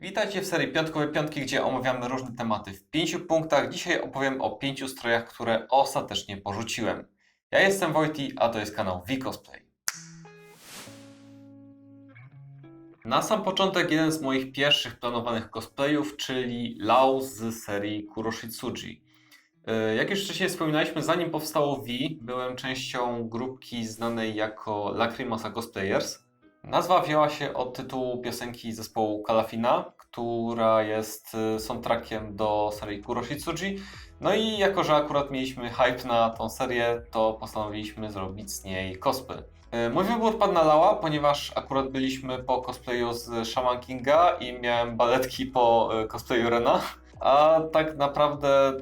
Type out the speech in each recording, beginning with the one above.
Witajcie w serii Piątkowe Piątki, gdzie omawiamy różne tematy w pięciu punktach. Dzisiaj opowiem o pięciu strojach, które ostatecznie porzuciłem. Ja jestem Wojti, a to jest kanał V-Cosplay. Na sam początek jeden z moich pierwszych planowanych cosplayów, czyli Lau z serii Kuroshitsuji. Yy, Jak już wcześniej wspominaliśmy, zanim powstało V, byłem częścią grupki znanej jako Lacrimosa Cosplayers. Nazwa wzięła się od tytułu piosenki zespołu Kalafina, która jest y, soundtrackiem do serii Kuroshitsuji. No i jako, że akurat mieliśmy hype na tą serię, to postanowiliśmy zrobić z niej cosplay. Y, Mój wybór padł na Lała, ponieważ akurat byliśmy po cosplayu z Shaman Kinga i miałem baletki po y, cosplayu Rena. A tak naprawdę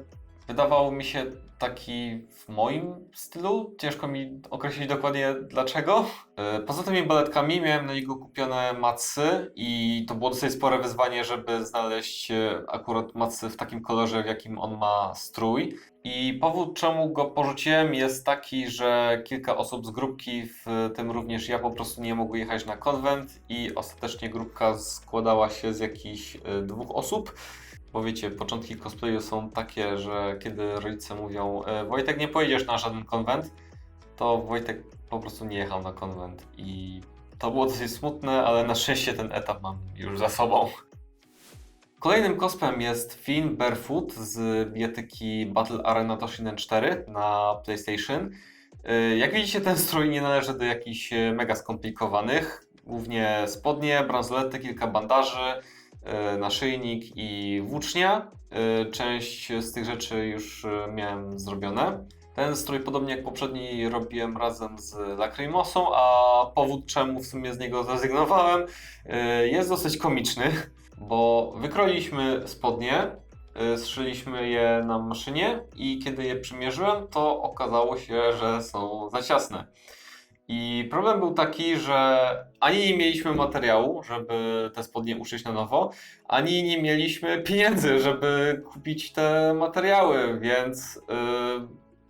wydawało mi się taki w moim stylu. Ciężko mi określić dokładnie dlaczego. E, Poza tymi baletkami miałem na niego kupione macy i to było dosyć spore wyzwanie, żeby znaleźć e, akurat macy w takim kolorze, w jakim on ma strój. I powód, czemu go porzuciłem, jest taki, że kilka osób z grupki, w tym również ja, po prostu nie mogły jechać na konwent i ostatecznie grupka składała się z jakichś e, dwóch osób. Bo wiecie, początki cosplayu są takie, że kiedy rodzice mówią e, Wojtek nie pojedziesz na żaden konwent, to Wojtek po prostu nie jechał na konwent i to było dosyć smutne, ale na szczęście ten etap mam już za sobą. Kolejnym cosplayem jest Finn Barefoot z bietyki Battle Arena Toshinen 4 na PlayStation. E, Jak widzicie, ten strój nie należy do jakichś e, mega skomplikowanych. Głównie spodnie, bransolety, kilka bandaży, naszyjnik i włócznia. E, Część z tych rzeczy już e, miałem zrobione. Ten strój, podobnie jak poprzedni, robiłem razem z Lacrimosą, a powód, czemu w sumie z niego zrezygnowałem, e, jest dosyć komiczny, bo wykroiliśmy spodnie, e, zszyliśmy je na maszynie i kiedy je przymierzyłem, to okazało się, że są za ciasne. I problem był taki, że ani nie mieliśmy materiału, żeby te spodnie uszyć na nowo, ani nie mieliśmy pieniędzy, żeby kupić te materiały, więc yy,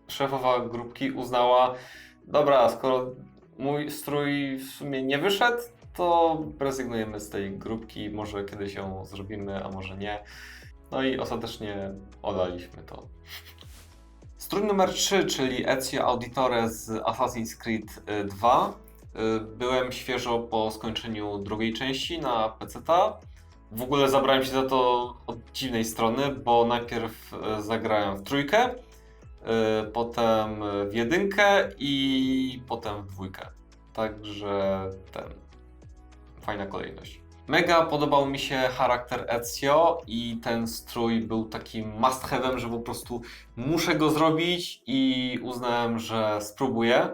szefowa grupki uznała, dobra, skoro mój strój w sumie nie wyszedł, to rezygnujemy z tej grupki, może kiedyś ją zrobimy, a może nie. No i ostatecznie olaliśmy to. Strój numer 3, czyli Ezio Auditore z Assassin's Creed y, 2. Y, Byłem świeżo po skończeniu drugiej części na PC. W ogóle zabrałem się za to od dziwnej strony, bo najpierw y, zagrałem w trójkę, y, potem w jedynkę i potem w dwójkę. Także ten. Fajna kolejność. Mega podobał mi się charakter Ezio i ten strój był takim must have'em, że po prostu muszę go zrobić i uznałem, że spróbuję.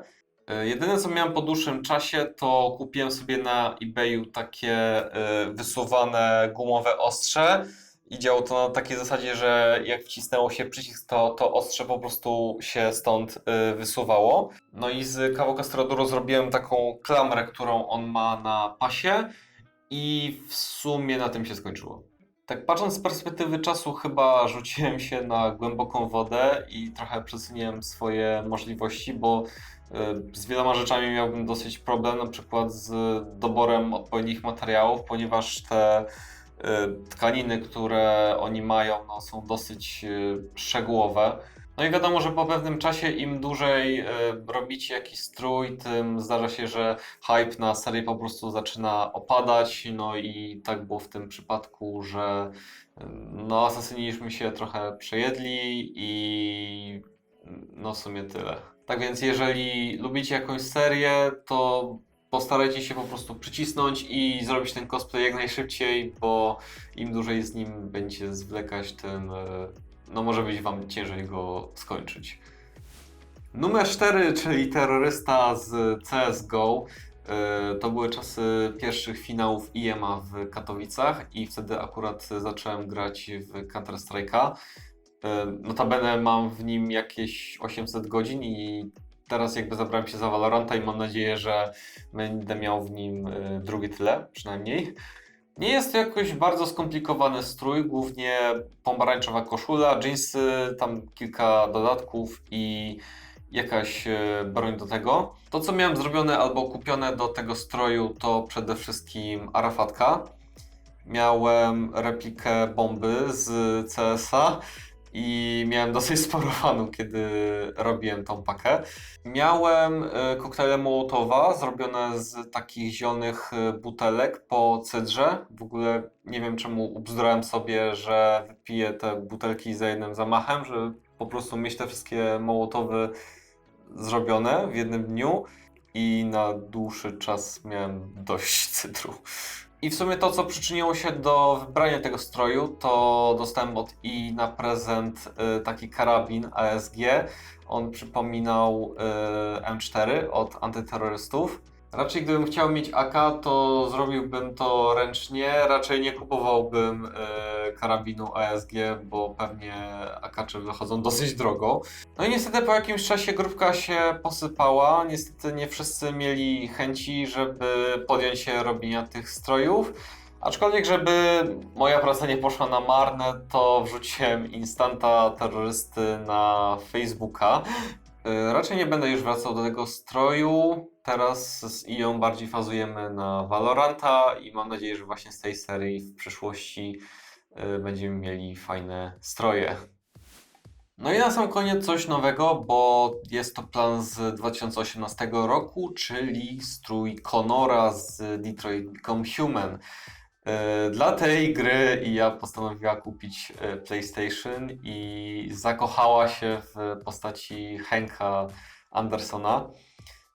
Y, Jedyne co miałem po dłuższym czasie, to kupiłem sobie na eBayu takie y, wysuwane gumowe ostrze i działało to na takiej zasadzie, że jak wcisnęło się przycisk, to to ostrze po prostu się stąd y, wysuwało. No i z Kawokastraduru zrobiłem taką klamrę, którą on ma na pasie i w sumie na tym się skończyło. Tak patrząc z perspektywy czasu, chyba rzuciłem się na głęboką wodę i trochę przeceniłem swoje możliwości, bo y, z wieloma rzeczami miałbym dosyć problem, na przykład z doborem odpowiednich materiałów, ponieważ te y, tkaniny, które oni mają, no, są dosyć y, szczegółowe. No i wiadomo, że po pewnym czasie im dłużej y, robicie jakiś strój, tym zdarza się, że hype na serię po prostu zaczyna opadać. No i tak było w tym przypadku, że no asasyni już mi się trochę przejedli i no w sumie tyle. Tak więc jeżeli lubicie jakąś serię, to postarajcie się po prostu przycisnąć i zrobić ten cosplay jak najszybciej, bo im dłużej z nim będziecie zwlekać, tym y, no może być wam ciężej go skończyć. Numer 4, czyli terrorysta z CSGO. Yy, To były czasy pierwszych finałów IEMA w Katowicach i wtedy akurat zacząłem grać w Counter Strike'a. Notabene mam w nim jakieś 800 godzin i teraz jakby zabrałem się za Valoranta i mam nadzieję, że będę miał w nim yy, drugie tyle przynajmniej. Nie jest to jakoś bardzo skomplikowany strój, głównie pomarańczowa koszula, jeansy, tam kilka dodatków i jakaś e, broń do tego. To, co miałem zrobione albo kupione do tego stroju, to przede wszystkim arafatka. miałem replikę bomby z CS-a i miałem dosyć sporo fanu, kiedy robiłem tą pakę. Miałem e, koktajle Mołotowa zrobione z takich zielonych e, butelek po cydrze. W ogóle nie wiem czemu ubzdurałem sobie, że wypiję te butelki za jednym zamachem, żeby po prostu mieć te wszystkie Mołotowy zrobione w jednym dniu i na dłuższy czas miałem dość cydru. I w sumie to, co przyczyniło się do wybrania tego stroju, to dostałem od I na prezent y, taki karabin ASG. On przypominał y, M4 od antyterrorystów. Raczej gdybym chciał mieć AK, to zrobiłbym to ręcznie. Raczej nie kupowałbym y, karabinu ASG, bo pewnie akacze wychodzą dosyć drogo. No i niestety po jakimś czasie grupka się posypała. Niestety nie wszyscy mieli chęci, żeby podjąć się robienia tych strojów. Aczkolwiek, żeby moja praca nie poszła na marne, to wrzuciłem instanta terrorysty na Facebooka. Y, Raczej nie będę już wracał do tego stroju. Teraz z Ią bardziej fazujemy na Valoranta i mam nadzieję, że właśnie z tej serii w przyszłości y, będziemy mieli fajne stroje. No i na sam koniec coś nowego, bo jest to plan z 2018 roku, czyli strój Conora z Detroit Become Human. E, Dla tej gry ja postanowiła kupić e, PlayStation i zakochała się w postaci Hanka Andersona.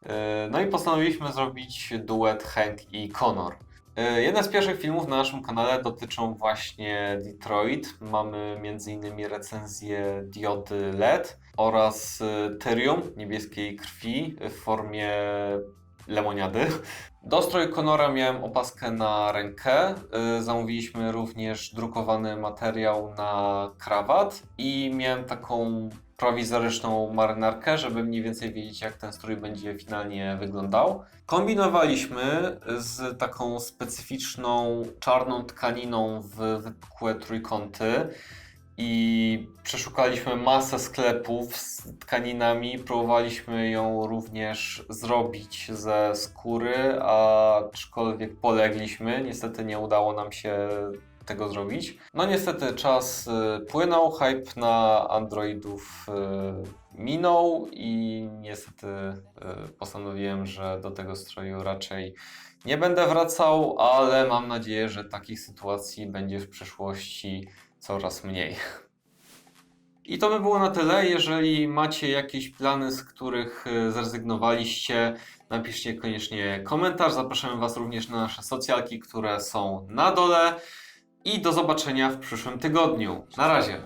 E, No i postanowiliśmy zrobić duet Hank i Connor. E, Jedne z pierwszych filmów na naszym kanale dotyczą właśnie Detroit. Mamy m.in. recenzję diody LED oraz e, Tyrium niebieskiej krwi w formie lemoniady. Do stroju Conora miałem opaskę na rękę. Zamówiliśmy również drukowany materiał na krawat i miałem taką prowizoryczną marynarkę, żeby mniej więcej wiedzieć, jak ten strój będzie finalnie wyglądał. Kombinowaliśmy z taką specyficzną czarną tkaniną w wypukłe trójkąty i przeszukaliśmy masę sklepów z tkaninami. Próbowaliśmy ją również zrobić ze skóry, aczkolwiek polegliśmy. Niestety nie udało nam się tego zrobić. No niestety czas y, płynął, hype na Androidów y, minął i niestety y, postanowiłem, że do tego stroju raczej nie będę wracał, ale mam nadzieję, że takich sytuacji będzie w przyszłości coraz mniej. I to by było na tyle. Jeżeli macie jakieś plany, z których zrezygnowaliście, napiszcie koniecznie komentarz. Zapraszamy Was również na nasze socjalki, które są na dole. I do zobaczenia w przyszłym tygodniu. Na razie.